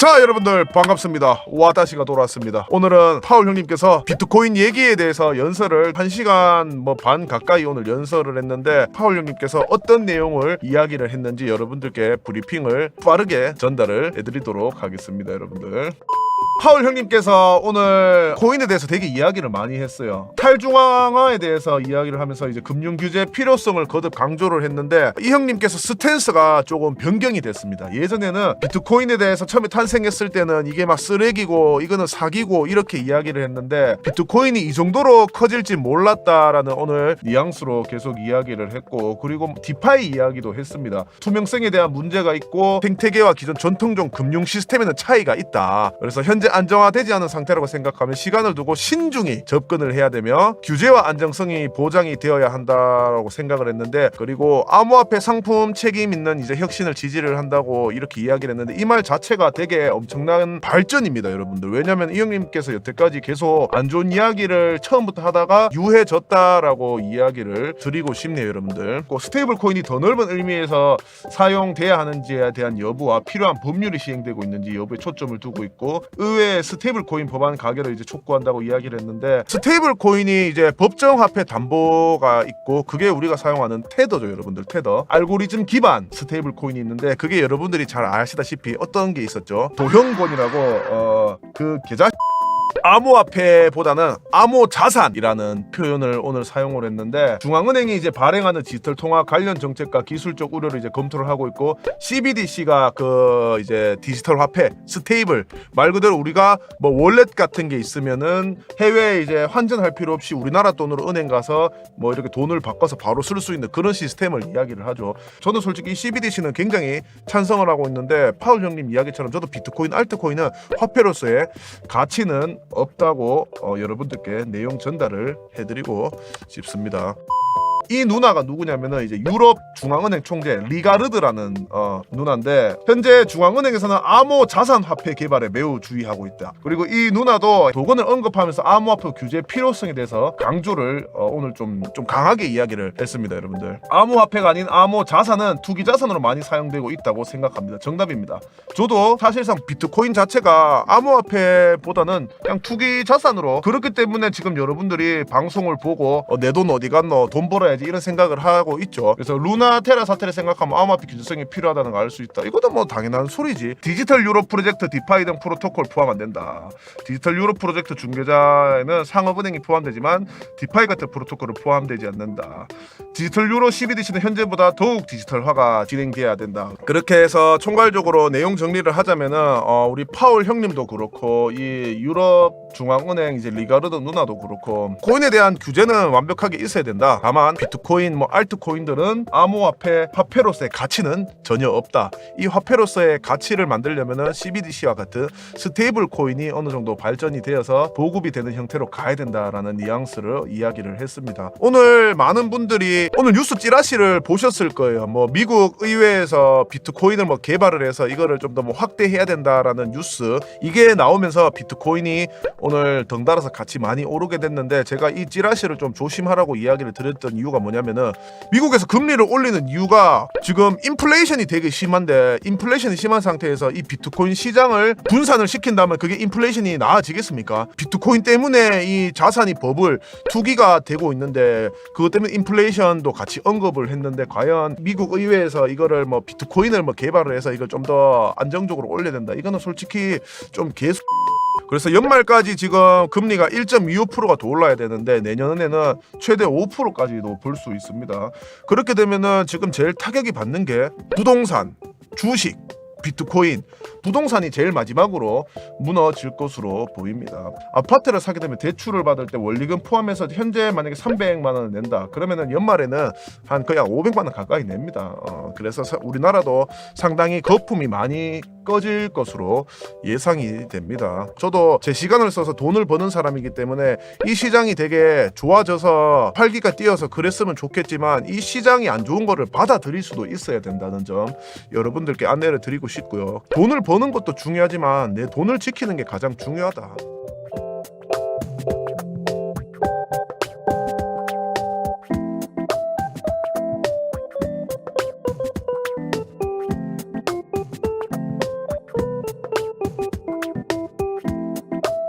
자 여러분들 반갑습니다. 와다시가 돌아왔습니다. 오늘은 파울 형님께서 비트코인 얘기에 대해서 연설을 1시간 뭐 반 가까이 오늘 연설을 했는데 파울 형님께서 어떤 내용을 이야기를 했는지 여러분들께 브리핑을 빠르게 전달을 해드리도록 하겠습니다 여러분들 파울 형님께서 오늘 코인에 대해서 되게 이야기를 많이 했어요. 탈중앙화에 대해서 이야기를 하면서 이제 금융 규제 필요성을 거듭 강조를 했는데 이 형님께서 스탠스가 조금 변경이 됐습니다. 예전에는 비트코인에 대해서 처음에 탄생했을 때는 이게 막 쓰레기고 이거는 사기고 이렇게 이야기를 했는데 비트코인이 이 정도로 커질지 몰랐다라는 오늘 뉘앙스로 계속 이야기를 했고 그리고 디파이 이야기도 했습니다. 투명성에 대한 문제가 있고 생태계와 기존 전통적 금융 시스템에는 차이가 있다. 그래서 현재 안정화되지 않은 상태라고 생각하면 시간을 두고 신중히 접근을 해야 되며 규제와 안정성이 보장이 되어야 한다라고 생각을 했는데 그리고 암호화폐 상품 책임 있는 이제 혁신을 지지를 한다고 이렇게 이야기를 했는데 이 말 자체가 되게 엄청난 발전입니다, 여러분들. 왜냐면 이 형님께서 여태까지 계속 안 좋은 이야기를 처음부터 하다가 유해졌다라고 이야기를 드리고 싶네요, 여러분들. 그 스테이블 코인이 더 넓은 의미에서 사용돼야 하는지에 대한 여부와 필요한 법률이 시행되고 있는지 여부에 초점을 두고 있고 의회 스테이블 코인 법안 가결을 이제 촉구한다고 이야기를 했는데 스테이블 코인이 이제 법정 화폐 담보가 있고 그게 우리가 사용하는 테더죠, 여러분들. 테더. 알고리즘 기반 스테이블 코인이 있는데 그게 여러분들이 잘 아시다시피 어떤 게 있었죠? 도형권이라고 어 그 계좌 암호화폐보다는 암호자산이라는 표현을 오늘 사용을 했는데 중앙은행이 이제 발행하는 디지털 통화 관련 정책과 기술적 우려를 이제 검토를 하고 있고 CBDC가 그 이제 디지털 화폐 스테이블 말 그대로 우리가 뭐 월렛 같은 게 있으면은 해외에 이제 환전할 필요 없이 우리나라 돈으로 은행 가서 뭐 이렇게 돈을 바꿔서 바로 쓸 수 있는 그런 시스템을 이야기를 하죠. 저는 솔직히 CBDC는 굉장히 찬성을 하고 있는데 파울 형님 이야기처럼 저도 비트코인, 알트코인은 화폐로서의 가치는 없다고 어, 여러분들께 내용 전달을 해드리고 싶습니다. 이 누나가 누구냐면은 이제 유럽 중앙은행 총재 리가르드라는 어, 누나인데 현재 중앙은행에서는 암호 자산 화폐 개발에 매우 주의하고 있다. 그리고 이 누나도 도건을 언급하면서 암호화폐 규제 필요성에 대해서 강조를 어, 오늘 좀 좀 강하게 이야기를 했습니다, 여러분들. 암호화폐가 아닌 암호 자산은 투기 자산으로 많이 사용되고 있다고 생각합니다. 정답입니다. 저도 사실상 비트코인 자체가 암호화폐보다는 그냥 투기 자산으로 그렇기 때문에 지금 여러분들이 방송을 보고 어, 내돈 어디 갔노 돈 벌어야지 이런 생각을 하고 있죠. 그래서 루나 테라 사태를 생각하면 암호화폐 규제성이 필요하다는 걸 알 수 있다. 이것도 뭐 당연한 소리지. 디지털 유로 프로젝트 디파이 등 프로토콜 포함 안 된다. 디지털 유로 프로젝트 중개자에는 상업은행이 포함되지만 디파이 같은 프로토콜은 포함되지 않는다. 디지털 유로 CBDC는 현재보다 더욱 디지털화가 진행돼야 된다. 그렇게 해서 총괄적으로 내용 정리를 하자면은 어, 우리 파울 형님도 그렇고 이 유럽 중앙은행 이제 리가르드 누나도 그렇고 코인에 대한 규제는 완벽하게 있어야 된다. 다만 비트코인 뭐 알트코인들은 암호화폐 화폐로서의 가치는 전혀 없다. 이 화폐로서의 가치를 만들려면은 CBDC와 같은 스테이블 코인이 어느 정도 발전이 되어서 보급이 되는 형태로 가야 된다라는 뉘앙스를 이야기를 했습니다. 오늘 많은 분들이 오늘 뉴스 찌라시를 보셨을 거예요. 뭐 미국 의회에서 비트코인을 뭐 개발을 해서 이거를 좀 더 뭐 확대해야 된다라는 뉴스 이게 나오면서 비트코인이 오늘 덩달아서 같이 많이 오르게 됐는데 제가 이 찌라시를 좀 조심하라고 이야기를 드렸던 이유가 뭐냐면은 미국에서 금리를 올리는 이유가 지금 인플레이션이 되게 심한데 인플레이션이 심한 상태에서 이 비트코인 시장을 분산을 시킨다면 그게 인플레이션이 나아지겠습니까? 비트코인 때문에 이 자산이 버블 투기가 되고 있는데 그것 때문에 인플레이션도 같이 언급을 했는데 과연 미국 의회에서 이거를 뭐 비트코인을 뭐 개발을 해서 이걸 좀 더 안정적으로 올려야 된다. 이거는 솔직히 좀 계속 그래서 연말까지 지금 금리가 1.25%가 더 올라야 되는데 내년에는 최대 5%까지도 볼 수 있습니다. 그렇게 되면은 지금 제일 타격이 받는 게 부동산, 주식, 비트코인, 부동산이 제일 마지막으로 무너질 것으로 보입니다. 아파트를 사게 되면 대출을 받을 때 원리금 포함해서 현재 만약에 300만 원을 낸다. 그러면은 연말에는 한 거의 한 500만 원 가까이 냅니다. 어, 그래서 사- 우리나라도 상당히 거품이 많이 꺼질 것으로 예상이 됩니다. 저도 제 시간을 써서 돈을 버는 사람이기 때문에 이 시장이 되게 좋아져서 활기가 뛰어서 그랬으면 좋겠지만 이 시장이 안 좋은 거를 받아들일 수도 있어야 된다는 점 여러분들께 안내를 드리고 싶고요. 돈을 버는 것도 중요하지만 내 돈을 지키는 게 가장 중요하다.